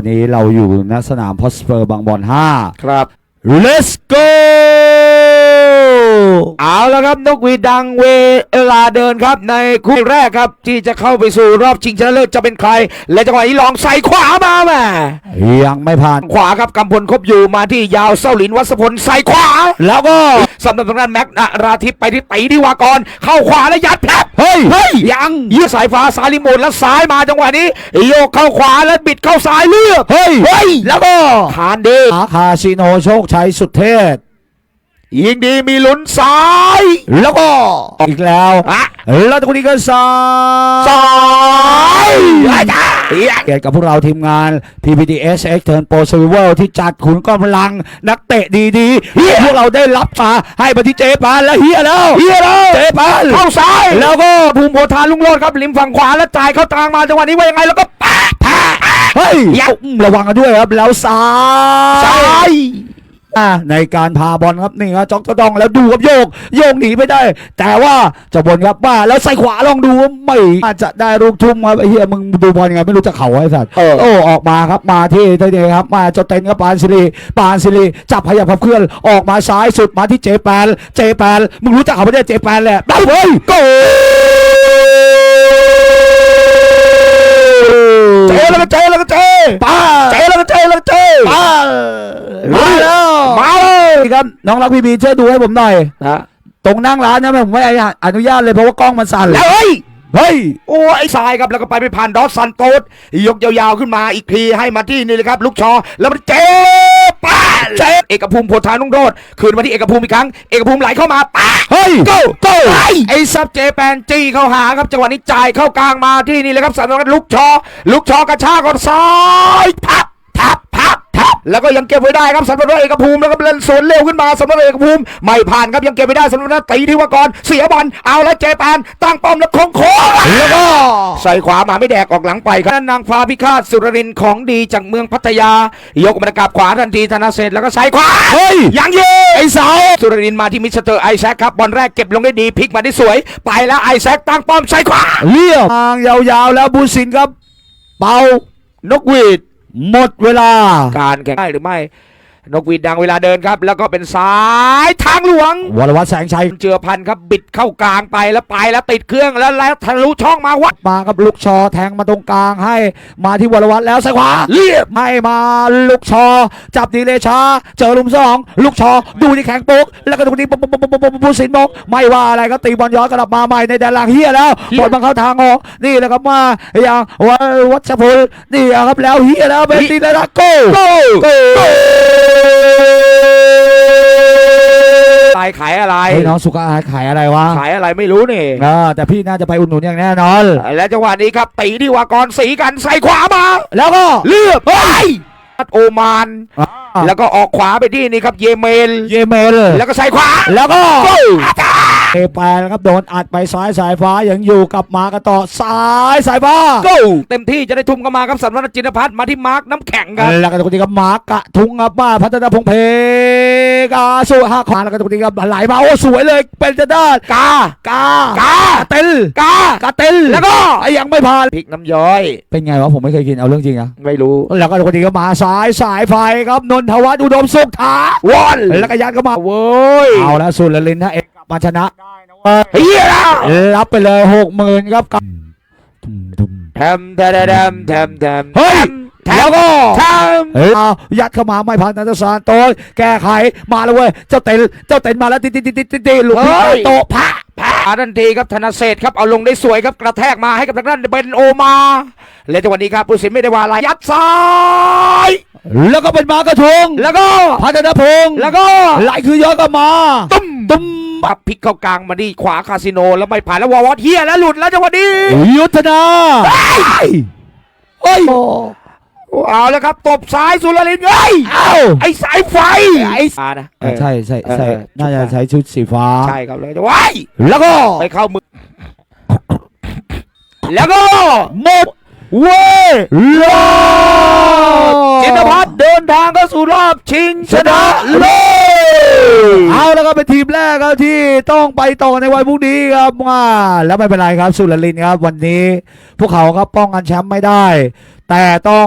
วันนี้เราอยู่ณสนามพอสเปอร์บางบอนครับ5 Let's go เอาแล้วครับนกหวีดดังเวลาเดินครับในคู่แรกครับ ที่จะเข้าไปสู่รอบชิงชนะเลิศจะเป็นใคร และจังหวะนี้ลองใส่ขวามาแม่ยังไม่ผ่านขวาครับกำพลครบอยู่มาที่ยาวเส้าหลินวัสพลใส่ขวา แล้วก็สำหรับทางด้านแม็กนาราทิพย์ไปที่ตีดีวากรเข้าขวาแล้วยัดแผลบเฮ้ยเฮ้ยยังยืดสายฟ้าสายลิมูนแล้วซ้ายมาจังหวะนี้โยกเข้าขวาแล้วบิดเข้าซ้ายเลือกเฮ้ยเฮ้ยแล้วก็ทานดีอาคาสิโนโชคชัยสุดเทพ ยิงดีมีลุ้นซ้าย แล้วก็อีกแล้วอะแล้วตรงนี้ก็ซ้ายซ้ายอาจารย์เกียรติกับพวกเราทีมงาน PPTS X Turn Pro Survival ที่จัดขุนกำลังนักเตะดีๆ พวกเราได้รับมาให้มาที่เจปานแล้วเฮียแล้วเฮียแล้วเจปานเข้าซ้าย แล้วก็ภูมิโพธาลุงโลดครับริมฝั่งขวาแล้วจ่ายเข้ากลางมาจังหวะนี้ว่ายังไงแล้วก็ปะปะเฮ้ยยัดอืมระวังกันด้วยครับแล้วซ้ายซ้าย อะในการพาบอลครับนี่ครับจอกกระดองแล้วดูครับโยก โยกหนีไม่ได้ แต่ว่าเจะบนครับว่าแล้วใส่ขวาลองดูว่าไม่อาจจะได้ลูกทุ่มครับไอ้เหี้ยมึงดูบอลยังไงไม่รู้จะเข่าไอ้สัตว์เออโอ้ออกมาครับมาที่เทเดครับมาเจาเต็นครับปานซิลีปานซิลีจับพยายามขับเคลื่อนออกมาซ้ายสุดมาที่เจแปนเจแปนมึงรู้จักเขาไม่ได้เจแปนแหละได้เว้ยโกเจแล้วก็เจแล้วก็เจป้าเจแล้วก็เจแล้วก็เจป้ามาแล้ว มาเลยนี่ครับ น้องรักพี่บีช่วยดูให้ผมหน่อยนะตรงนั่งร้านนะผมไม่อนุญาตเลยเพราะว่ากล้องมันสั่นแล้วเฮ้ยเฮ้ยโอ้ไอ้ทรายครับแล้วก็ไปไปผ่านดอสซันโตสยกยาวๆขึ้นมาอีกทีให้มาที่นี่เลยครับ ลูกชอแล้วมันเจ๊ป้าเจ๊เอกภูมิโพธานุ่งโรดคืนมาที่เอกภูมิอีกครั้งเอกภูมิไหลเข้ามาป้าเฮ้ย go go ไอ้ซับเจแปนจี้เข้าหาครับจังหวะนี้จ่ายเข้ากลางมาที่นี่เลยครับสามนัดลูกชอ ลูกชอกระชากก่อนซ้ายพับทับพับทับ แล้วก็ยังเก็บไว้ได้ครับสำหรับเอกภูมิแล้วก็เล่นสวนเร็วขึ้นมาสำหรับเอกภูมิไม่ผ่านครับยังเก็บไว้ได้สำหรับนักตีที่ว่ากรเสียบอลเอาแล้วเจแปนตั้งป้อมแล้วโค้งโค้งแล้วก็ใส่ขวามาไม่แดกออกหลังไปครับนางฟ้าพิฆาตสุรรินทร์ของดีจากเมืองพัทยา ยกมันกราบขวาทันทีธนาเศรษฐ์แล้วก็ใส่ขวาเฮ้ยยังยิงไอ้เสาสุรรินทร์มาที่มิสเตอร์ไอแซคครับบอลแรกเก็บลงได้ดีพลิกมาได้สวย ไปแล้วไอแซคตั้งป้อมใส่ขวาเรียบทางยาวๆแล้วบูสินครับ เป่านกหวีด หมดเวลา การแข่งได้หรือไม่ นกหวีดดังเวลาเดินครับ แล้วก็เป็นซ้ายทางหลวง วรวัฒน์แสงชัยเจือพันครับ บิดเข้ากลางไปแล้วไปแล้วติดเครื่องแล้วแล้วทะลุช่องมาวัดมากับลูกชอแทงมาตรงกลางให้มาที่วรวัฒน์แล้วใส่ขวาเรียบให้มาลูกชอ จับดีเลยช้าเจอลุมสองลูกชอดูที่แข็งโป๊กแล้วก็ตรงนี้ปุ๊บปุ๊บปุ๊บปุ๊บปุ๊บปุ๊บสินบอกไม่ว่าอะไรก็ตีบอลย้อนกลับมาใหม่ในแดนหลังเฮียแล้วบอลมันเข้าทางออกนี่แหละครับมาอย่างวัวัชพลนี่ครับแล้วเฮียแล้วเป็นตีแล้วนะโก้โก้ โก้ขายขายอะไรไอ้น้องสุขอาขายอะไรวะขายอะไรไม่รู้นี่อ่าแต่พี่น่าจะไปอุดหนุนอย่างแน่นอน และจังหวะนี้ครับตีดีวากรสีกันใส่ขวามาแล้วก็เลือบไปโอมานอ่าแล้วก็ออกขวาไปที่นี่ครับเยเมน เยเมลแล้วก็ใส่ขวาแล้วก็โก้ เอแปนครับโดนอัดไปซ้ายสายฟ้ายังอยู่กับมากันต่อซ้ายสายฟ้าโก้เต็มที่จะได้ทุ่มเข้ามาครับสำนักจินพัฒน์มาที่มาร์กน้ำแข็งครับแล้วก็ตรงนี้ก็มาร์กกะทุงครับมาพัฒนาพงเพกาสุฮาคานแล้วก็ตรงนี้ก็ไหลมาโอ้สวยเลยเป็นจะได้กากากาเต็ลกากาเต็ลแล้วก็ไอ้ยังไม่ผ่านพริกน้ำย้อย เป็นไงวะผมไม่เคยกินเอาเรื่องจริงอะไม่รู้แล้วก็ตรงนี้ก็มาซ้ายสายไฟครับนนทวัฒน์อุดมสุขถาวอนแล้วก็ยัดเข้ามาเว้ยเอาแล้วสุรลินถ้าเอกกลับ มาชนะได้นะเว้ยเฮียแล้วรับไปเลยหกหมื่นครับกับทุ่มทุ่มแทมแทมแทมแทมแทมเฮ้ยแทแล้วมก็แทมเฮ้ยเอายัดเข้ามาไม่ผ่านนันทสารโต้ยแก้ไขมาแล้วเว้ยเจ้าเต็นเจ้าเต็นมาแล้วติดติดติดติดติดติดหลุดที่โตะพระพาทันทีครับธนเศรษฐ์ครับเอาลงได้สวยครับกระแทกมาให้กับทางด้านเบนโอมาและจังหวะนี้ครับผู้สินไม่ได้ว่าอะไรยัดซ้ายแล้วก็เป็นมากระทงแล้วก็พัฒนพงศ์แล้วก็ไหลคือย้อนกลับมาตุ้มตุ้ม ปับพลิกเข้ากลางมาที่ขวาคาสิโนแล้วไม่ผ่านแล้ววอลวอตเฮียแล้วหลุดแล้วจังหวะนี้ยุทธนาเฮ้ยเอาแล้วครับตบซ้ายสุรลินเฮ้ยเอ้าไอ้สายไฟไอ้อ่านะเออใช่ใช่ใช่เออเออน่าจะใช้ชุดสีฟ้าใช่ครับเลยแต่ว้ายแล้วก็ไปเข้ามือ แล้วก็หมดเว้ยรอจินพัฒน์เดินทางเข้าสู่รอบชิงชนะเลิศ เอาแล้วก็เป็นทีมแรกครับที่ต้องไปต่อในวันพรุ่งนี้ครับว่าแล้วไม่เป็นไรครับสุรลินครับ วันนี้พวกเขาครับป้องกันแชมป์ไม่ได้ แต่ต้อง